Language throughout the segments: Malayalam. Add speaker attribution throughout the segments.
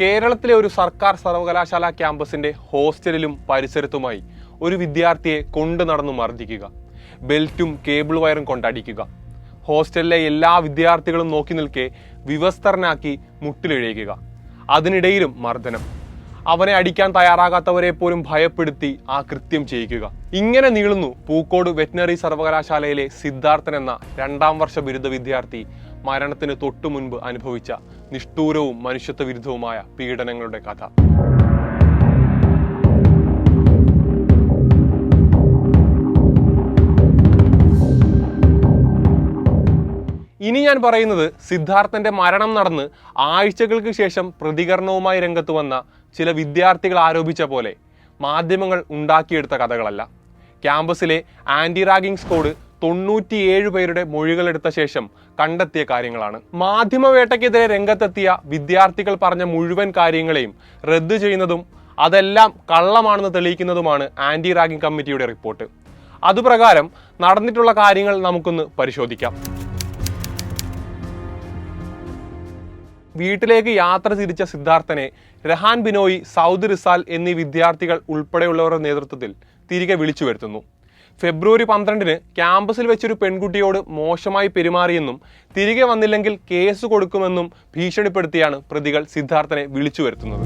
Speaker 1: കേരളത്തിലെ ഒരു സർക്കാർ സർവകലാശാല ക്യാമ്പസിന്റെ ഹോസ്റ്റലിലും പരിസരത്തുമായി ഒരു വിദ്യാർത്ഥിയെ കൊണ്ടു നടന്നു മർദ്ദിക്കുക. ബെൽറ്റും കേബിൾ വയറും കൊണ്ടടിക്കുക. ഹോസ്റ്റലിലെ എല്ലാ വിദ്യാർത്ഥികളും നോക്കി നിൽക്കെ വിവസ്ത്രനാക്കി മുട്ടിലിഴയ്ക്കുക അതിനിടയിലും മർദ്ദനം. അവനെ അടിക്കാൻ തയ്യാറാകാത്തവരെ പോലും ഭയപ്പെടുത്തി ആ കൃത്യം ചെയ്യിക്കുക. ഇങ്ങനെ നീളുന്നു പൂക്കോട് വെറ്റിനറി സർവകലാശാലയിലെ സിദ്ധാർത്ഥൻ എന്ന രണ്ടാം വർഷ ബിരുദ വിദ്യാർത്ഥി മരണത്തിന് തൊട്ടു മുൻപ് അനുഭവിച്ച നിഷ്ഠൂരവും മനുഷ്യത്വ വിരുദ്ധവുമായ പീഡനങ്ങളുടെ കഥ. ഇനി ഞാൻ പറയുന്നത് സിദ്ധാർത്ഥന്റെ മരണം നടന്ന് ആഴ്ചകൾക്ക് ശേഷം പ്രതികരണവുമായി രംഗത്ത് വന്ന ചില വിദ്യാർത്ഥികൾ ആരോപിച്ച പോലെ മാധ്യമങ്ങൾ ഉണ്ടാക്കിയെടുത്ത കഥകളല്ല. ക്യാമ്പസിലെ ആന്റി റാഗിംഗ് സ്ക്വാഡ് തൊണ്ണൂറ്റിയേഴ് പേരുടെ മൊഴികളെടുത്ത ശേഷം കണ്ടെത്തിയ കാര്യങ്ങളാണ്. മാധ്യമവേട്ടയ്ക്കെതിരെ രംഗത്തെത്തിയ വിദ്യാർത്ഥികൾ പറഞ്ഞ മുഴുവൻ കാര്യങ്ങളെയും റദ്ദു ചെയ്യുന്നതും അതെല്ലാം കള്ളമാണെന്ന് തെളിയിക്കുന്നതുമാണ് ആന്റി റാഗിംഗ് കമ്മിറ്റിയുടെ റിപ്പോർട്ട്. അതുപ്രകാരം നടന്നിട്ടുള്ള കാര്യങ്ങൾ നമുക്കൊന്ന് പരിശോധിക്കാം. വീട്ടിലേക്ക് യാത്ര തിരിച്ച സിദ്ധാർത്ഥനെ രഹാൻ ബിനോയി സൗദ് റിസാൽ എന്നീ വിദ്യാർത്ഥികൾ ഉൾപ്പെടെയുള്ളവരുടെ നേതൃത്വത്തിൽ തിരികെ വിളിച്ചു വരുത്തുന്നു. ഫെബ്രുവരി പന്ത്രണ്ടിന് ക്യാമ്പസിൽ വെച്ചൊരു പെൺകുട്ടിയോട് മോശമായി പെരുമാറിയെന്നും തിരികെ വന്നില്ലെങ്കിൽ കേസ് കൊടുക്കുമെന്നും ഭീഷണിപ്പെടുത്തിയാണ് പ്രതികൾ സിദ്ധാർത്ഥനെ വിളിച്ചു വരുത്തുന്നത്.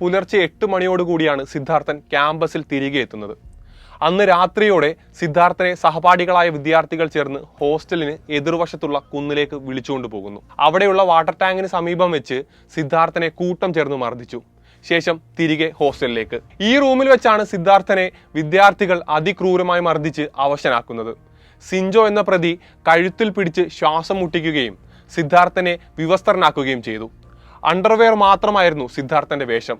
Speaker 1: പുലർച്ചെ എട്ട് മണിയോടുകൂടിയാണ് സിദ്ധാർത്ഥൻ ക്യാമ്പസിൽ തിരികെ എത്തുന്നത്. അന്ന് രാത്രിയോടെ സിദ്ധാർത്ഥനെ സഹപാഠികളായ വിദ്യാർത്ഥികൾ ചേർന്ന് ഹോസ്റ്റലിന് എതിർവശത്തുള്ള കുന്നിലേക്ക് വിളിച്ചുകൊണ്ടു പോകുന്നു. അവിടെയുള്ള വാട്ടർ ടാങ്കിന് സമീപം വെച്ച് സിദ്ധാർത്ഥനെ കൂട്ടം ചേർന്ന് മർദ്ദിച്ചു. ശേഷം തിരികെ ഹോസ്റ്റലിലേക്ക്. ഈ റൂമിൽ വെച്ചാണ് സിദ്ധാർത്ഥനെ വിദ്യാർത്ഥികൾ അതിക്രൂരമായി മർദ്ദിച്ച് അവശനാക്കുന്നത്. സിഞ്ചോ എന്ന പ്രതി കഴുത്തിൽ പിടിച്ച് ശ്വാസം മുട്ടിക്കുകയും സിദ്ധാർത്ഥനെ വിവസ്ത്രനാക്കുകയും ചെയ്തു. അണ്ടർവെയർ മാത്രമായിരുന്നു സിദ്ധാർത്ഥന്റെ വേഷം.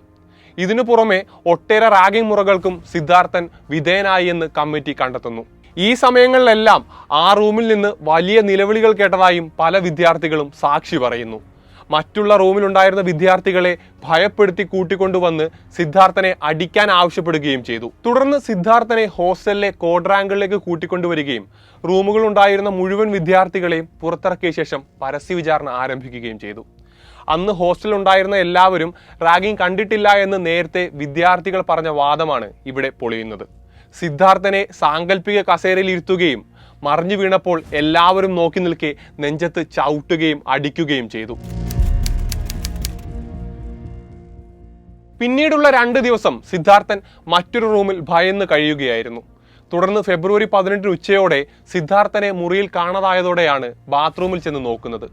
Speaker 1: ഇതിനു പുറമെ ഒട്ടേറെ റാഗിംഗ് മുറകൾക്കും സിദ്ധാർത്ഥൻ വിധേയനായി എന്ന് കമ്മിറ്റി കണ്ടെത്തുന്നു. ഈ സമയങ്ങളിലെല്ലാം ആ റൂമിൽ നിന്ന് വലിയ നിലവിളികൾ കേട്ടതായും പല വിദ്യാർത്ഥികളും സാക്ഷി പറയുന്നു. മറ്റുള്ള റൂമിലുണ്ടായിരുന്ന വിദ്യാർത്ഥികളെ ഭയപ്പെടുത്തി കൂട്ടിക്കൊണ്ടുവന്ന് സിദ്ധാർത്ഥനെ അടിക്കാൻ ആവശ്യപ്പെടുകയും ചെയ്തു. തുടർന്ന് സിദ്ധാർത്ഥനെ ഹോസ്റ്റലിലെ കോഡ്രാങ്കിളിലേക്ക് കൂട്ടിക്കൊണ്ടുവരികയും റൂമുകളുണ്ടായിരുന്ന മുഴുവൻ വിദ്യാർത്ഥികളെയും പുറത്തിറക്കിയ ശേഷം പരസ്യ വിചാരണ ആരംഭിക്കുകയും ചെയ്തു. അന്ന് ഹോസ്റ്റലിൽ ഉണ്ടായിരുന്ന എല്ലാവരും റാഗിംഗ് കണ്ടിട്ടില്ല എന്ന് നേരത്തെ വിദ്യാർത്ഥികൾ പറഞ്ഞ വാദമാണ് ഇവിടെ പൊളിയുന്നത്. സിദ്ധാർത്ഥനെ സാങ്കല്പിക കസേരയിൽ ഇരുത്തുകയും മറിഞ്ഞു വീണപ്പോൾ എല്ലാവരും നോക്കി നിൽക്കെ നെഞ്ചത്ത് ചവിട്ടുകയും അടിക്കുകയും ചെയ്തു. പിന്നീടുള്ള രണ്ട് ദിവസം സിദ്ധാർത്ഥൻ മറ്റൊരു റൂമിൽ ഭയന്ന് കഴിയുകയായിരുന്നു. തുടർന്ന് ഫെബ്രുവരി പതിനെട്ടിന് ഉച്ചയോടെ സിദ്ധാർത്ഥനെ മുറിയിൽ കാണാതായതോടെയാണ് ബാത്റൂമിൽ ചെന്ന് നോക്കുന്നത്.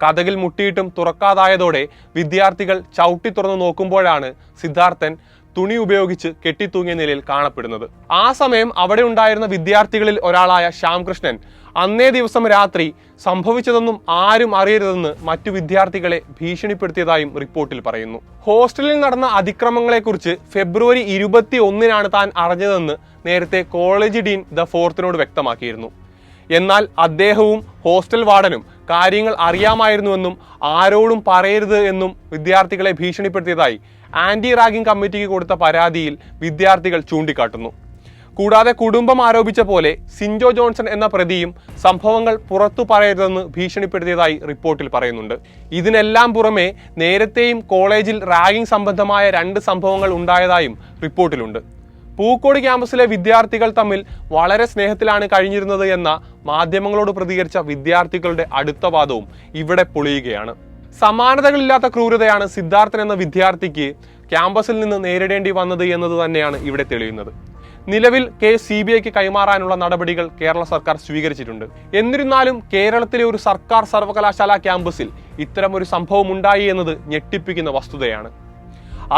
Speaker 1: കഥകിൽ മുട്ടിയിട്ടും തുറക്കാതായതോടെ വിദ്യാർത്ഥികൾ ചവിട്ടി തുറന്നു നോക്കുമ്പോഴാണ് സിദ്ധാർത്ഥൻ തുണി ഉപയോഗിച്ച് കെട്ടിത്തൂങ്ങിയ നിലയിൽ കാണപ്പെടുന്നത്. ആ സമയം അവിടെ ഉണ്ടായിരുന്ന വിദ്യാർത്ഥികളിൽ ഒരാളായ ശ്യാംകൃഷ്ണൻ. അന്നേ ദിവസം രാത്രി സംഭവിച്ചതൊന്നും ആരും അറിയരുതെന്ന് മറ്റു വിദ്യാർത്ഥികളെ ഭീഷണിപ്പെടുത്തിയതായും റിപ്പോർട്ടിൽ പറയുന്നു. ഹോസ്റ്റലിൽ നടന്ന അതിക്രമങ്ങളെക്കുറിച്ച് ഫെബ്രുവരി ഇരുപത്തി ഒന്നിനാണ് താൻ അറിഞ്ഞതെന്ന് നേരത്തെ കോളേജ് ഡീൻ ദ ഫോർത്തിനോട് വ്യക്തമാക്കിയിരുന്നു. എന്നാൽ അദ്ദേഹവും ഹോസ്റ്റൽ വാർഡനും കാര്യങ്ങൾ അറിയാമായിരുന്നുവെന്നും ആരോടും പറയരുത് എന്നും വിദ്യാർത്ഥികളെ ഭീഷണിപ്പെടുത്തിയതായി ആന്റി റാഗിംഗ് കമ്മിറ്റിക്ക് കൊടുത്ത പരാതിയിൽ വിദ്യാർത്ഥികൾ ചൂണ്ടിക്കാട്ടുന്നു. കൂടാതെ കുടുംബം ആരോപിച്ച പോലെ സിൻജോ ജോൺസൺ എന്ന പ്രതിയും സംഭവങ്ങൾ പുറത്തു പറയരുതെന്ന് ഭീഷണിപ്പെടുത്തിയതായി റിപ്പോർട്ടിൽ പറയുന്നുണ്ട്. ഇതിനെല്ലാം പുറമെ നേരത്തെയും കോളേജിൽ റാഗിംഗ് സംബന്ധമായ രണ്ട് സംഭവങ്ങൾ ഉണ്ടായതായും റിപ്പോർട്ടിലുണ്ട്. പൂക്കോട് ക്യാമ്പസിലെ വിദ്യാർത്ഥികൾ തമ്മിൽ വളരെ സ്നേഹത്തിലാണ് കഴിഞ്ഞിരുന്നത് എന്ന മാധ്യമങ്ങളോട് പ്രതികരിച്ച വിദ്യാർത്ഥികളുടെ അടുത്ത വാദവും ഇവിടെ പൊളിയുകയാണ്. സമാനതകളില്ലാത്ത ക്രൂരതയാണ് സിദ്ധാർത്ഥൻ എന്ന വിദ്യാർത്ഥിക്ക് ക്യാമ്പസിൽ നിന്ന് നേരിടേണ്ടി വന്നത് എന്നത് തന്നെയാണ് ഇവിടെ തെളിയുന്നത്. നിലവിൽ കേസ് സി ബി ഐക്ക് കൈമാറാനുള്ള നടപടികൾ കേരള സർക്കാർ സ്വീകരിച്ചിട്ടുണ്ട്. എന്നിരുന്നാലും കേരളത്തിലെ ഒരു സർക്കാർ സർവകലാശാല ക്യാമ്പസിൽ ഇത്തരമൊരു സംഭവം ഉണ്ടായി എന്നത് ഞെട്ടിപ്പിക്കുന്ന വസ്തുതയാണ്.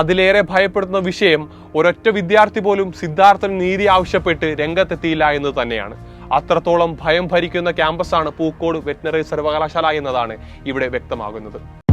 Speaker 1: അതിലേറെ ഭയപ്പെടുത്തുന്ന വിഷയം ഒരൊറ്റ വിദ്യാർത്ഥി പോലും സിദ്ധാർത്ഥൻ നീതി ആവശ്യപ്പെട്ട് രംഗത്തെത്തിയില്ല എന്നത് തന്നെയാണ്. അത്രത്തോളം ഭയം ഭരിക്കുന്ന ക്യാമ്പസാണ് പൂക്കോട് വെറ്റിനറി സർവകലാശാല എന്നതാണ് ഇവിടെ വ്യക്തമാകുന്നത്.